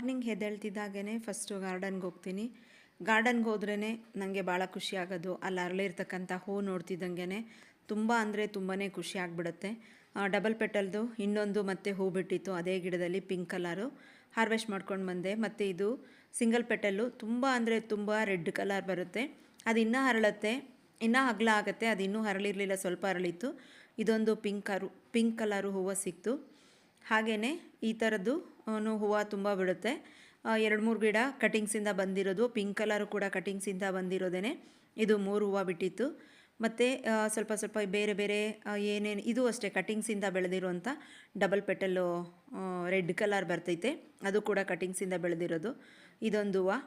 Morning ಎದ್ದೇಳ್ತಿದ್ದಾಗೇ first ಗಾರ್ಡನ್ಗೆ ಹೋಗ್ತೀನಿ. ಗಾರ್ಡನ್ಗೆ ಹೋದ್ರೇ ನನಗೆ ಭಾಳ ಖುಷಿ ಆಗೋದು. ಅಲ್ಲಿ ಅರಳಿರ್ತಕ್ಕಂಥ ಹೂ ನೋಡ್ತಿದ್ದಂಗೆ ತುಂಬ ಅಂದರೆ ತುಂಬಾ ಖುಷಿ ಆಗಿಬಿಡುತ್ತೆ. ಡಬಲ್ ಪೆಟಲ್ದು ಇನ್ನೊಂದು ಮತ್ತೆ ಹೂ ಬಿಟ್ಟಿತ್ತು. ಅದೇ ಗಿಡದಲ್ಲಿ ಪಿಂಕ್ ಕಲರು ಹಾರ್ವೆಸ್ಟ್ ಮಾಡ್ಕೊಂಡು ಬಂದೆ. ಮತ್ತು ಇದು ಸಿಂಗಲ್ ಪೆಟಲ್ಲು ತುಂಬ ಅಂದರೆ ತುಂಬ ರೆಡ್ ಕಲರ್ ಬರುತ್ತೆ. ಅದು ಇನ್ನೂ ಹರಳುತ್ತೆ ಇನ್ನೂ ಅಗಲ ಆಗುತ್ತೆ, ಅದು ಇನ್ನೂ ಹರಳಿರಲಿಲ್ಲ ಸ್ವಲ್ಪ ಹರಳಿತ್ತು ಇದೊಂದು ಪಿಂಕ್ ಕರು ಪಿಂಕ್ ಕಲರು ಹೂವು ಸಿಕ್ತು. ಹಾಗೆಯೇ ಈ ಥರದ್ದು ಹೂವು ತುಂಬ ಬಿಡುತ್ತೆ. ಎರಡು ಮೂರು ಗಿಡ ಕಟಿಂಗ್ಸಿಂದ ಬಂದಿರೋದು ಪಿಂಕ್ ಕಲರು ಕೂಡ ಕಟಿಂಗ್ಸಿಂದ ಬಂದಿರೋದೇ ಇದು ಮೂರು ಹೂವು ಬಿಟ್ಟಿತ್ತು. ಮತ್ತು ಸ್ವಲ್ಪ ಸ್ವಲ್ಪ ಬೇರೆ ಬೇರೆ ಏನೇನು, ಇದು ಅಷ್ಟೇ ಕಟಿಂಗ್ಸಿಂದ ಬೆಳೆದಿರುವಂಥ ಡಬಲ್ ಪೆಟಲ್ಲು ರೆಡ್ ಕಲರ್ ಬರ್ತೈತೆ. ಅದು ಕೂಡ ಕಟಿಂಗ್ಸಿಂದ ಬೆಳೆದಿರೋದು. ಇದೊಂದು ಹೂವು.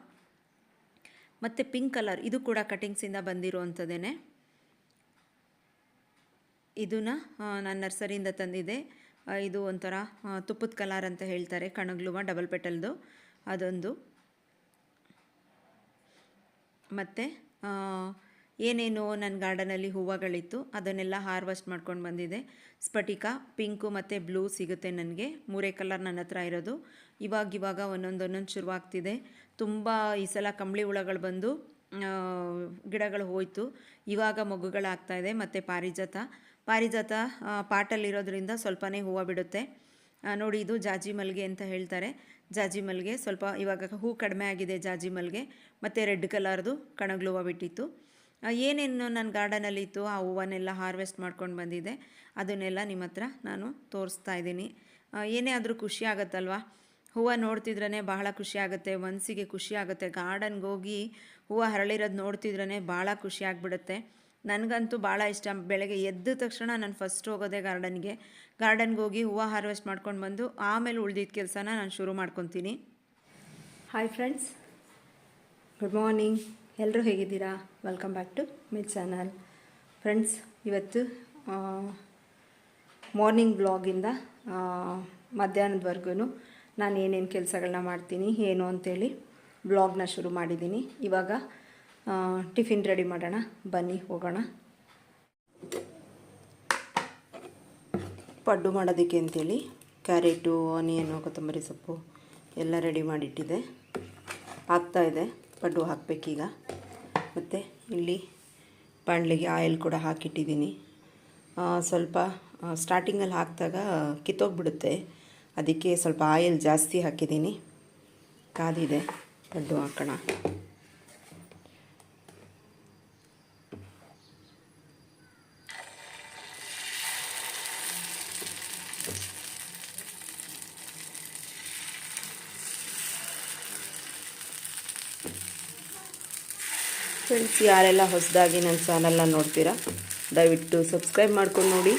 ಮತ್ತು ಪಿಂಕ್ ಕಲರ್ ಇದು ಕೂಡ ಕಟಿಂಗ್ಸಿಂದ ಬಂದಿರುವಂಥದ್ದೇ ಇದನ್ನು ನಾನು ನರ್ಸರಿಯಿಂದ ತಂದಿದ್ದೆ. ಇದು ಒಂಥರ ತುಪ್ಪದ ಕಲರ್ ಅಂತ ಹೇಳ್ತಾರೆ ಕಣಗ್ಲುವ ಡಬಲ್ ಪೆಟಲ್ದು ಅದೊಂದು. ಮತ್ತು ಏನೇನು ನನ್ನ ಗಾರ್ಡನಲ್ಲಿ ಹೂವುಗಳಿತ್ತು, ಅದನ್ನೆಲ್ಲ ಹಾರ್ವೆಸ್ಟ್ ಮಾಡ್ಕೊಂಡು ಬಂದಿದೆ. ಸ್ಫಟಿಕ, ಪಿಂಕು ಮತ್ತು ಬ್ಲೂ ಸಿಗುತ್ತೆ ನನಗೆ. ಮೂರೇ ಕಲರ್ ನನ್ನ ಹತ್ರ ಇರೋದು. ಇವಾಗ ಇವಾಗ ಒಂದೊಂದು ಒಂದೊಂದು ಶುರುವಾಗ್ತಿದೆ. ತುಂಬ ಈ ಸಲ ಕಂಬಳಿ ಹುಳಗಳು ಬಂದು ಗಿಡಗಳು ಹೋಯಿತು. ಇವಾಗ ಮೊಗ್ಗುಗಳಾಗ್ತಾ ಇದೆ, ಮತ್ತು ಪಾರಿಜಾತ. ಪಾರಿಜಾತ ಪಾಟಲ್ಲಿರೋದ್ರಿಂದ ಸ್ವಲ್ಪನೇ ಹೂವು ಬಿಡುತ್ತೆ. ನೋಡಿ, ಇದು ಜಾಜಿ ಮಲ್ಲಿಗೆ ಅಂತ ಹೇಳ್ತಾರೆ. ಜಾಜಿ ಮಲ್ಲಿಗೆ ಸ್ವಲ್ಪ ಇವಾಗ ಹೂ ಕಡಿಮೆ ಆಗಿದೆ ಜಾಜಿ ಮಲ್ಲಿಗೆ, ಮತ್ತು ರೆಡ್ ಕಲರ್ದು ಕಣಗ್ಲು ಹೂವು ಬಿಟ್ಟಿತ್ತು ಏನೇನು ನನ್ನ ಗಾರ್ಡನಲ್ಲಿ ಇತ್ತು, ಆ ಹೂವನ್ನೆಲ್ಲ ಹಾರ್ವೆಸ್ಟ್ ಮಾಡ್ಕೊಂಡು ಬಂದಿದ್ದೆ. ಅದನ್ನೆಲ್ಲ ನಿಮ್ಮ ಹತ್ರ ನಾನು ತೋರಿಸ್ತಾ ಇದ್ದೀನಿ. ಏನೇ ಆದರೂ ಖುಷಿ ಆಗುತ್ತಲ್ವಾ? ಹೂವು ನೋಡ್ತಿದ್ರೇ ಬಹಳ ಖುಷಿ ಆಗುತ್ತೆ ಮನಸ್ಸಿಗೆ ಖುಷಿ ಆಗುತ್ತೆ. ಗಾರ್ಡನ್ಗೆ ಹೋಗಿ ಹೂವು ಹರಳಿರೋದು ನೋಡ್ತಿದ್ರೇ ಭಾಳ ಖುಷಿ ಆಗಿಬಿಡುತ್ತೆ. ನನಗಂತೂ ಭಾಳ ಇಷ್ಟ. ಬೆಳಗ್ಗೆ ಎದ್ದ ತಕ್ಷಣ ನಾನು ಫಸ್ಟ್ ಹೋಗೋದೆ ಗಾರ್ಡನ್ಗೆ. ಗಾರ್ಡನ್ಗೆ ಹೋಗಿ ಹೂವು ಹಾರ್ವೆಸ್ಟ್ ಮಾಡ್ಕೊಂಡು ಬಂದು ಆಮೇಲೆ ಉಳಿದಿದ್ದ ಕೆಲಸನ ನಾನು ಶುರು ಮಾಡ್ಕೊತೀನಿ. ಹಾಯ್ ಫ್ರೆಂಡ್ಸ್ ಗುಡ್ ಮಾರ್ನಿಂಗ್ ಎಲ್ಲರೂ ಹೇಗಿದ್ದೀರಾ? Welcome back to my channel friends ಇವತ್ತು ಮಾರ್ನಿಂಗ್ ಬ್ಲಾಗಿಂದ ಮಧ್ಯಾಹ್ನದವರೆಗೂ ನಾನು ಏನೇನು ಕೆಲಸಗಳನ್ನ ಮಾಡ್ತೀನಿ, ಏನು ಅಂತೇಳಿ ಬ್ಲಾಗ್ನ ಶುರು ಮಾಡಿದ್ದೀನಿ. ಇವಾಗ ಟಿಫಿನ್ ರೆಡಿ ಮಾಡೋಣ. ಬನ್ನಿ, ಹೋಗೋಣ. ಪಡ್ಡು ಮಾಡೋದಕ್ಕೆ ಅಂತೇಳಿ, ಕ್ಯಾರೆಟು, ಆನಿಯನು, ಕೊತ್ತಂಬರಿ ಸೊಪ್ಪು ಎಲ್ಲ ರೆಡಿ ಮಾಡಿಟ್ಟಿದೆ. ಇದೆ, ಪಡ್ಡು ಹಾಕಬೇಕೀಗ. ಮತ್ತು ಇಲ್ಲಿ ಬಾಣಲಿಗೆ ಆಯಿಲ್ ಕೂಡ ಹಾಕಿಟ್ಟಿದ್ದೀನಿ. ಸ್ವಲ್ಪ ಸ್ಟಾರ್ಟಿಂಗಲ್ಲಿ ಹಾಕಿದಾಗ ಕಿತ್ತೋಗ್ಬಿಡುತ್ತೆ. ಅದಕ್ಕೆ ಸ್ವಲ್ಪ ಆಯಿಲ್ ಜಾಸ್ತಿ ಹಾಕಿದ್ದೀನಿ. ಕಾದಿದೆ, ಪಡ್ಡು ಹಾಕೋಣ. ಫ್ರೆಂಡ್ಸ್ ಯಾರೆಲ್ಲ ಹೊಸದಾಗಿ ನನ್ನ ಚಾನಲ್ನ ನೋಡ್ತೀರಾ, ದಯವಿಟ್ಟು ಸಬ್ಸ್ಕ್ರೈಬ್ ಮಾಡ್ಕೊಂಡು ನೋಡಿ.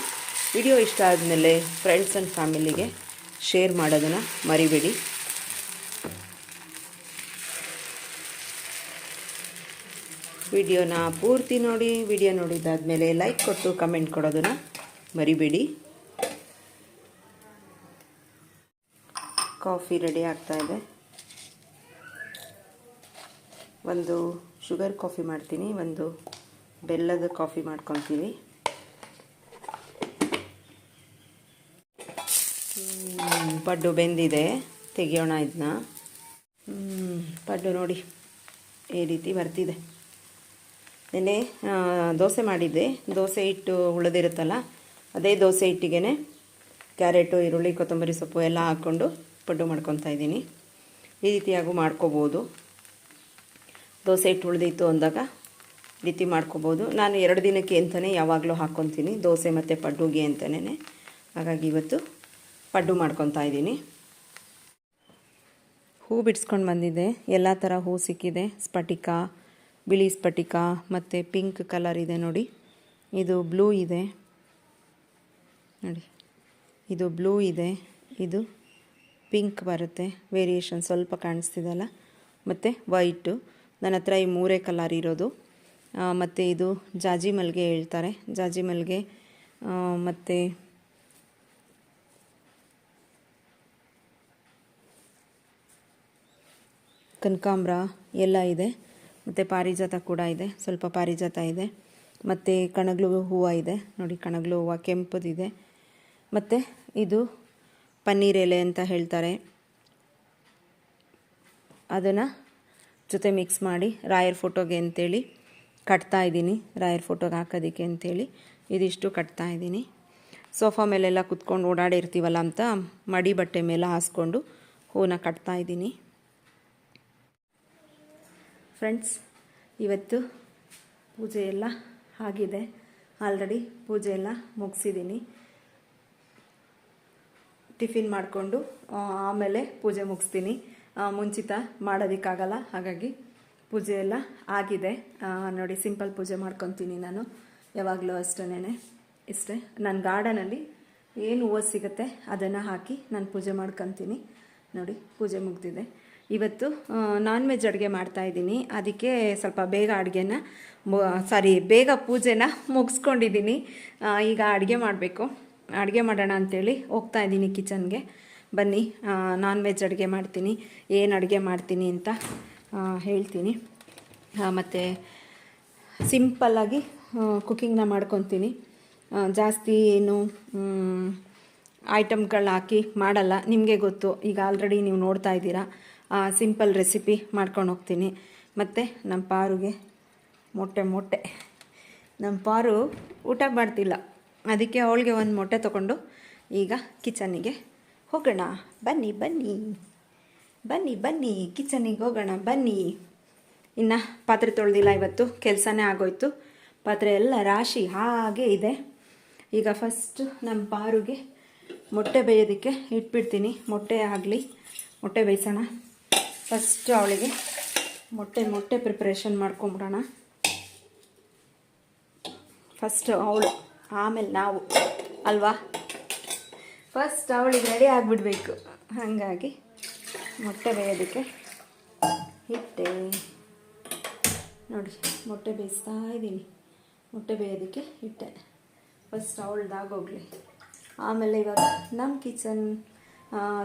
ವಿಡಿಯೋ ಇಷ್ಟ ಆದಮೇಲೆ ಫ್ರೆಂಡ್ಸ್ ಆ್ಯಂಡ್ ಫ್ಯಾಮಿಲಿಗೆ ಶೇರ್ ಮಾಡೋದನ್ನು ಮರಿಬೇಡಿ. ವಿಡಿಯೋನ ಪೂರ್ತಿ ನೋಡಿ ವಿಡಿಯೋ ನೋಡಿದ್ದಾದಮೇಲೆ ಲೈಕ್ ಕೊಟ್ಟು ಕಮೆಂಟ್ ಕೊಡೋದನ್ನು ಮರಿಬೇಡಿ. ಕಾಫಿ ರೆಡಿ ಆಗ್ತಾ ಇದೆ. ಒಂದು ಶುಗರ್ ಕಾಫಿ ಮಾಡ್ತೀನಿ, ಒಂದು ಬೆಲ್ಲದ ಕಾಫಿ ಮಾಡ್ಕೊತೀವಿ. ಪಡ್ಡು ಬೆಂದಿದೆ, ತೆಗಿಯೋಣ ಇದನ್ನ ಪಡ್ಡು ನೋಡಿ, ಈ ರೀತಿ ಬರ್ತಿದೆ. ನೆನೆ ದೋಸೆ ಮಾಡಿದ್ದೆ. ದೋಸೆ ಹಿಟ್ಟು ಉಳಿದಿರುತ್ತಲ್ಲ, ಅದೇ ದೋಸೆ ಹಿಟ್ಟಿಗೆ ಕ್ಯಾರೆಟು, ಈರುಳ್ಳಿ, ಕೊತ್ತಂಬರಿ ಸೊಪ್ಪು ಎಲ್ಲ ಹಾಕ್ಕೊಂಡು ಪಡ್ಡು ಮಾಡ್ಕೊತಾ ಇದ್ದೀನಿ. ಈ ರೀತಿಯಾಗೂ ಮಾಡ್ಕೋಬೋದು. ದೋಸೆ ಹಿಟ್ಟು ಉಳಿದಿತ್ತು ಅಂದಾಗ ರೀತಿ ಮಾಡ್ಕೋಬೋದು. ನಾನು ಎರಡು ದಿನಕ್ಕೆ ಅಂತಲೇ ಯಾವಾಗಲೂ ಹಾಕ್ಕೊತೀನಿ ದೋಸೆ ಮತ್ತು ಪಡ್ಡುಗೆ ಅಂತಲೇ ಹಾಗಾಗಿ ಇವತ್ತು ಪಡ್ಡು ಮಾಡ್ಕೊತಾ ಇದ್ದೀನಿ. ಹೂ ಬಿಡಿಸ್ಕೊಂಡು ಬಂದಿದ್ದೆ ಎಲ್ಲ ಥರ ಹೂ ಸಿಕ್ಕಿದೆ. ಸ್ಫಟಿಕ, ಬಿಳಿ ಸ್ಫಟಿಕ ಮತ್ತು ಪಿಂಕ್ ಕಲರ್ ಇದೆ ನೋಡಿ. ಇದು ಬ್ಲೂ ಇದೆ. ನೋಡಿ. ಇದು ಬ್ಲೂ ಇದೆ. ಇದು ಪಿಂಕ್ ಬರುತ್ತೆ. ವೇರಿಯೇಷನ್ ಸ್ವಲ್ಪ ಕಾಣಿಸ್ತಿದೆಯಲ್ಲ ಮತ್ತು ವೈಟು. ನನ್ನ ಹತ್ರ ಈ ಮೂರೇ ಕಲರ್ ಇರೋದು. ಮತ್ತು ಇದು ಜಾಜಿ ಮಲ್ಲಿಗೆ ಹೇಳ್ತಾರೆ. ಜಾಜಿ ಮಲ್ಲಿಗೆ ಮತ್ತು ಕನಕಾಂಬ್ರ ಎಲ್ಲ ಇದೆ. ಮತ್ತು ಪಾರಿಜಾತ ಕೂಡ ಇದೆ. ಸ್ವಲ್ಪ ಪಾರಿಜಾತ ಇದೆ. ಮತ್ತು ಕಣಗ್ಲು ಹೂವು ಇದೆ. ನೋಡಿ, ಕಣಗ್ಲು ಹೂವು ಕೆಂಪದಿದೆ. ಮತ್ತು ಇದು ಪನ್ನೀರ್ ಎಲೆ ಅಂತ ಹೇಳ್ತಾರೆ. ಅದನ್ನು ಜೊತೆ ಮಿಕ್ಸ್ ಮಾಡಿ ರಾಯರ್ ಫೋಟೋಗೆ ಅಂತೇಳಿ ಕಟ್ತಾ ಇದ್ದೀನಿ. ರಾಯರ್ ಫೋಟೋಗೆ ಹಾಕೋದಕ್ಕೆ ಅಂತೇಳಿ ಇದಿಷ್ಟು ಕಟ್ತಾ ಇದ್ದೀನಿ. ಸೋಫಾ ಮೇಲೆಲ್ಲ ಕುತ್ಕೊಂಡು ಓಡಾಡಿರ್ತೀವಲ್ಲ ಅಂತ ಮಡಿ ಬಟ್ಟೆ ಮೇಲೆ ಹಾಸ್ಕೊಂಡು ಹೂನ ಕಟ್ತಾ ಇದ್ದೀನಿ. ಫ್ರೆಂಡ್ಸ್ ಇವತ್ತು ಪೂಜೆ ಎಲ್ಲ ಆಗಿದೆ. ಆಲ್ರೆಡಿ ಪೂಜೆ ಎಲ್ಲ ಮುಗಿಸಿದ್ದೀನಿ. ಟಿಫಿನ್ ಮಾಡಿಕೊಂಡು ಆಮೇಲೆ ಪೂಜೆ ಮುಗಿಸ್ತೀನಿ. ಮುಂಚಿತ ಮಾಡೋದಕ್ಕಾಗಲ್ಲ. ಹಾಗಾಗಿ ಪೂಜೆ ಎಲ್ಲ ಆಗಿದೆ. ನೋಡಿ, ಸಿಂಪಲ್ ಪೂಜೆ ಮಾಡ್ಕೊತೀನಿ ನಾನು. ಯಾವಾಗಲೂ ಅಷ್ಟೇನೆ ಇಷ್ಟೇ. ನನ್ನ ಗಾರ್ಡನಲ್ಲಿ ಏನು ಹೂವು ಸಿಗುತ್ತೆ ಅದನ್ನು ಹಾಕಿ ನಾನು ಪೂಜೆ ಮಾಡ್ಕೊತೀನಿ. ನೋಡಿ, ಪೂಜೆ ಮುಗ್ದಿದೆ. ಇವತ್ತು ನಾನ್ ವೆಜ್ ಅಡುಗೆ ಮಾಡ್ತಾಯಿದ್ದೀನಿ ಅದಕ್ಕೆ ಸ್ವಲ್ಪ ಬೇಗ ಅಡುಗೆನ ಸಾರಿ ಬೇಗ ಪೂಜೆನ ಮುಗಿಸ್ಕೊಂಡಿದ್ದೀನಿ. ಈಗ ಅಡುಗೆ ಮಾಡಬೇಕು. ಅಡುಗೆ ಮಾಡೋಣ ಅಂಥೇಳಿ ಹೋಗ್ತಾ ಇದ್ದೀನಿ ಕಿಚನ್ಗೆ ಬನ್ನಿ ನಾನ್ ವೆಜ್ ಅಡುಗೆ ಮಾಡ್ತೀನಿ, ಏನು ಅಡುಗೆ ಮಾಡ್ತೀನಿ ಅಂತ ಹೇಳ್ತೀನಿ. ಮತ್ತು ಸಿಂಪಲ್ಲಾಗಿ ಕುಕ್ಕಿಂಗ್ನ ಮಾಡ್ಕೊತೀನಿ. ಜಾಸ್ತಿ ಏನು ಐಟಮ್ಗಳು ಹಾಕಿ ಮಾಡಲ್ಲ, ನಿಮಗೆ ಗೊತ್ತು. ಈಗ ಆಲ್ರೆಡಿ ನೀವು ನೋಡ್ತಾ ಇದ್ದೀರಾ ಸಿಂಪಲ್ ರೆಸಿಪಿ ಮಾಡ್ಕೊಂಡು ಹೋಗ್ತೀನಿ. ಮತ್ತು ನಮ್ಮ ಪಾರುಗೆ ಮೊಟ್ಟೆ ಮೊಟ್ಟೆ. ನಮ್ಮ ಪಾರು ಊಟ ಮಾಡ್ತಿಲ್ಲ. ಅದಕ್ಕೆ ಅವಳಿಗೆ ಒಂದು ಮೊಟ್ಟೆ ತಗೊಂಡು ಈಗ ಕಿಚನಿಗೆ ಹೋಗೋಣ, ಬನ್ನಿ ಬನ್ನಿ. ಬನ್ನಿ ಬನ್ನಿ ಕಿಚನಿಗೆ ಹೋಗೋಣ, ಬನ್ನಿ. ಇನ್ನು ಪಾತ್ರೆ ತೊಳೆದಿಲ್ಲ ಇವತ್ತು, ಕೆಲಸನೇ ಆಗೋಯ್ತು. ಪಾತ್ರೆ ಎಲ್ಲ ರಾಶಿ ಹಾಗೆ ಇದೆ. ಈಗ ಫಸ್ಟ್ ನಮ್ಮ ಪಾರುಗೆ ಮೊಟ್ಟೆ ಬೇಯೋದಕ್ಕೆ ಇಟ್ಬಿಡ್ತೀನಿ. ಮೊಟ್ಟೆ ಆಗಲಿ, ಮೊಟ್ಟೆ ಬೇಯಿಸೋಣ. ಫಸ್ಟ್ ಅವಳಿಗೆ ಮೊಟ್ಟೆ ಮೊಟ್ಟೆ ಪ್ರಿಪ್ರೇಷನ್ ಮಾಡ್ಕೊಂಬಿಡೋಣ. ಫಸ್ಟ್ ಅವಳು, ಆಮೇಲೆ ನಾವು. ಅಲ್ವಾ? ಫಸ್ಟ್ ಅವಳಿಗೆ ರೆಡಿ ಆಗಿಬಿಡ್ಬೇಕು. ಹಾಗಾಗಿ ಮೊಟ್ಟೆ ಬೇಯೋದಕ್ಕೆ ಇಟ್ಟೆ ನೋಡಿ, ಮೊಟ್ಟೆ ಬೇಯಿಸ್ತಾ ಇದ್ದೀನಿ. ಮೊಟ್ಟೆ ಬೇಯೋದಕ್ಕೆ ಇಟ್ಟೆ ಫಸ್ಟ್ ಅವಳ್ದಾಗೋಗ್ಲಿ ಆಮೇಲೆ ಇವಾಗ ನಮ್ಮ ಕಿಚನ್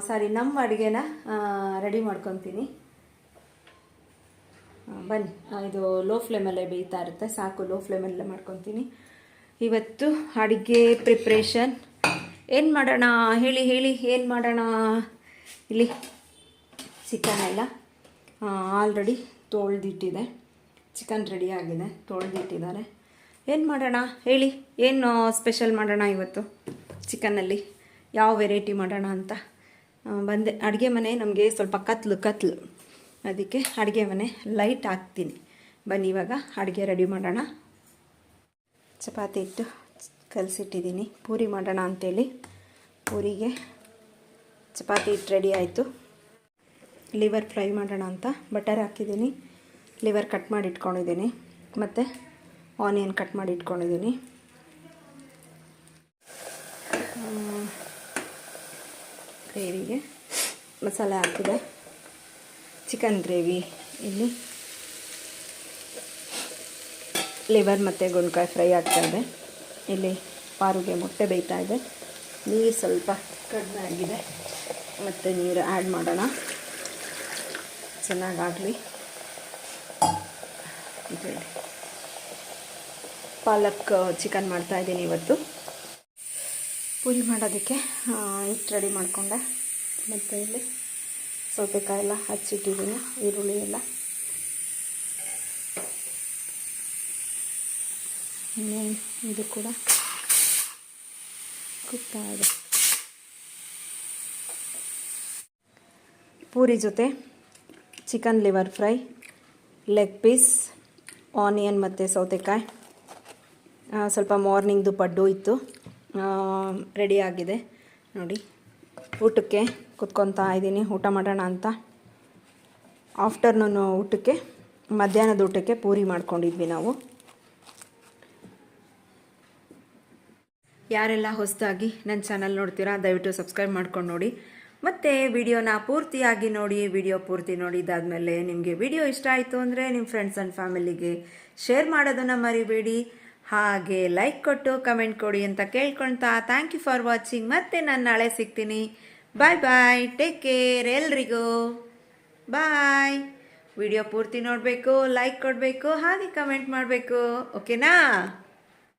ಸಾರಿ ನಮ್ಮ ಅಡುಗೆನ ರೆಡಿ ಮಾಡ್ಕೊತೀನಿ. ಬನ್ನಿ. ಇದು ಲೋ ಫ್ಲೇಮಲ್ಲೇ ಬೇಯ್ತಾ ಇರುತ್ತೆ. ಸಾಕು ಲೋ ಫ್ಲೇಮಲ್ಲೇ ಮಾಡ್ಕೊತೀನಿ. ಇವತ್ತು ಅಡುಗೆ ಪ್ರಿಪ್ರೇಷನ್ ಏನು ಮಾಡೋಣ? ಹೇಳಿ ಹೇಳಿ, ಏನು ಮಾಡೋಣ? ಇಲ್ಲಿ ಚಿಕನ್ ಎಲ್ಲ ಆಲ್ರೆಡಿ ತೊಳೆದಿಟ್ಟಿದೆ. ಚಿಕನ್ ರೆಡಿ ಆಗಿದೆ, ತೊಳೆದಿಟ್ಟಿದ್ದಾರೆ. ಏನು ಮಾಡೋಣ? ಹೇಳಿ, ಏನು ಸ್ಪೆಷಲ್ ಮಾಡೋಣ ಇವತ್ತು ಚಿಕನಲ್ಲಿ? ಯಾವ ವೆರೈಟಿ ಮಾಡೋಣ ಅಂತ? ಬಂದೆ, ಅಡುಗೆ ಮನೆ ನಮಗೆ ಸ್ವಲ್ಪ ಕತ್ಲು ಕತ್ಲು. ಅದಕ್ಕೆ ಅಡುಗೆ ಮನೆ ಲೈಟ್ ಹಾಕ್ತೀನಿ. ಬನ್ನಿ ಇವಾಗ ಅಡುಗೆ ರೆಡಿ ಮಾಡೋಣ. ಚಪಾತಿ ಇಟ್ಟು. ಕಲಸಿಟ್ಟಿದ್ದೀನಿ. ಪೂರಿ ಮಾಡೋಣ ಅಂಥೇಳಿ ಪೂರಿಗೆ ಚಪಾತಿ ಇಟ್ಟು ರೆಡಿ ಆಯಿತು. ಲಿವರ್ ಫ್ರೈ ಮಾಡೋಣ ಅಂತ. ಬಟರ್ ಹಾಕಿದ್ದೀನಿ. ಲಿವರ್ ಕಟ್ ಮಾಡಿ ಇಟ್ಕೊಂಡಿದ್ದೀನಿ. ಮತ್ತು ಆನಿಯನ್ ಕಟ್ ಮಾಡಿ ಇಟ್ಕೊಂಡಿದ್ದೀನಿ. ಗ್ರೇವಿಗೆ ಮಸಾಲೆ ಹಾಕಿದೆ. ಚಿಕನ್ ಗ್ರೇವಿ ಇಲ್ಲಿ. ಲಿವರ್ ಮತ್ತು ಗುಣಕಾಯಿ ಫ್ರೈ ಇದೆ. ಇಲ್ಲಿ ಪಾರುಗೆ ಮೊಟ್ಟೆ ಬೇಯ್ತಾ ಇದೆ. ನೀರು ಸ್ವಲ್ಪ ಕಡಿಮೆ ಆಗಿದೆ. ಮತ್ತು ನೀರು ಆ್ಯಡ್ ಮಾಡೋಣ. ಚೆನ್ನಾಗಾಗಲಿ. ಪಾಲಕ್ ಚಿಕನ್ ಮಾಡ್ತಾಯಿದ್ದೀನಿ ಇವತ್ತು. ಪೂರಿ ಮಾಡೋದಕ್ಕೆ ಹಿಟ್ಟು ರೆಡಿ ಮಾಡಿಕೊಂಡೆ. ಮತ್ತು ಇಲ್ಲಿ ಸೌತೆಕಾಯಿ ಎಲ್ಲ ಹಚ್ಚಿಟ್ಟಿದ್ದೀನಿ, ಈರುಳ್ಳಿ ಎಲ್ಲ. ಇನ್ನೇನು ಇದು ಕೂಡ ಇದೆ ಪೂರಿ ಜೊತೆ chicken liver fry leg piece onion ಮತ್ತು ಸೌತೆಕಾಯಿ. ಸ್ವಲ್ಪ ಮಾರ್ನಿಂಗ್ದು ಪಡ್ಡು ಇತ್ತು. ಆಗಿದೆ. ನೋಡಿ, ಊಟಕ್ಕೆ ಕುತ್ಕೊತಾ ಇದ್ದೀನಿ. ಊಟ ಮಾಡೋಣ ಅಂತ. ಆಫ್ಟರ್ನೂನು ಊಟಕ್ಕೆ, ಮಧ್ಯಾಹ್ನದ ಊಟಕ್ಕೆ ಪೂರಿ ಮಾಡ್ಕೊಂಡಿದ್ವಿ ನಾವು. ಯಾರೆಲ್ಲ ಹೊಸದಾಗಿ ನನ್ನ ಚಾನಲ್ ನೋಡ್ತೀರಾ, ದಯವಿಟ್ಟು ಸಬ್ಸ್ಕ್ರೈಬ್ ಮಾಡ್ಕೊಂಡು ನೋಡಿ. ಮತ್ತು ವಿಡಿಯೋನ ಪೂರ್ತಿಯಾಗಿ ನೋಡಿ, ವಿಡಿಯೋ ಪೂರ್ತಿ ನೋಡಿದಾದ್ಮೇಲೆ ನಿಮಗೆ ವಿಡಿಯೋ ಇಷ್ಟ ಆಯಿತು ಅಂದರೆ ನಿಮ್ಮ ಫ್ರೆಂಡ್ಸ್ ಆ್ಯಂಡ್ ಫ್ಯಾಮಿಲಿಗೆ ಶೇರ್ ಮಾಡೋದನ್ನು ಮರಿಬೇಡಿ. ಹಾಗೆ ಲೈಕ್ ಕೊಟ್ಟು ಕಮೆಂಟ್ ಕೊಡಿ ಅಂತ ಕೇಳ್ಕೊಳ್ತಾ ಥ್ಯಾಂಕ್ ಯು ಫಾರ್ ವಾಚಿಂಗ್ ಮತ್ತೆ ನಾನು ನಾಳೆ ಸಿಗ್ತೀನಿ. ಬಾಯ್ ಬಾಯ್ ಟೇಕ್ ಕೇರ್ ಎಲ್ರಿಗೂ. ಬಾಯ್ ವಿಡಿಯೋ ಪೂರ್ತಿ ನೋಡಬೇಕು ಲೈಕ್ ಕೊಡಬೇಕು, ಹಾಗೆ ಕಮೆಂಟ್ ಮಾಡಬೇಕು. ಓಕೆನಾ